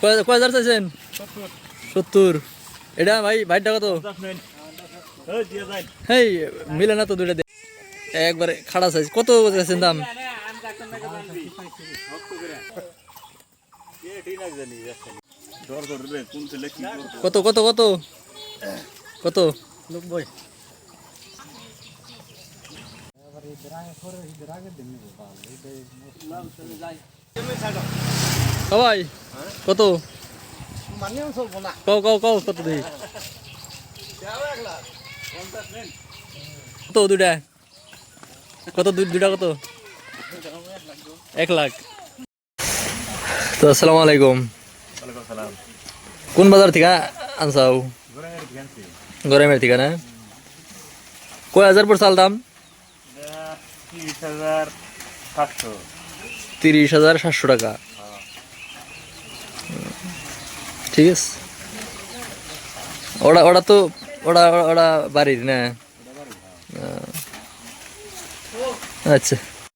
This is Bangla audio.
কয় হাজার চাইছেন? সত্তর। এটা ভাই, ভাইটা কত? হেই, মিলে না তো দুইটা একবারে খাড়া সাইজ কত চাইছেন দাম? কত কত কত? কত? নব্বই সবাই কত মানিও চলবো না কও কও কও, কত দিই কত দুইটা? কত দুইটা কত? এক লাখ। তো আসসালামু আলাইকুম। কোন বাজার থেকে আনসাও গরমের থেকে না? কয় হাজার পর চাল দাম? সাতশো। তিরিশ হাজার সাতশো টাকা। ঠিক আছে? ওরা ওরা তো ওরা ওরা বাড়ির না? আচ্ছা।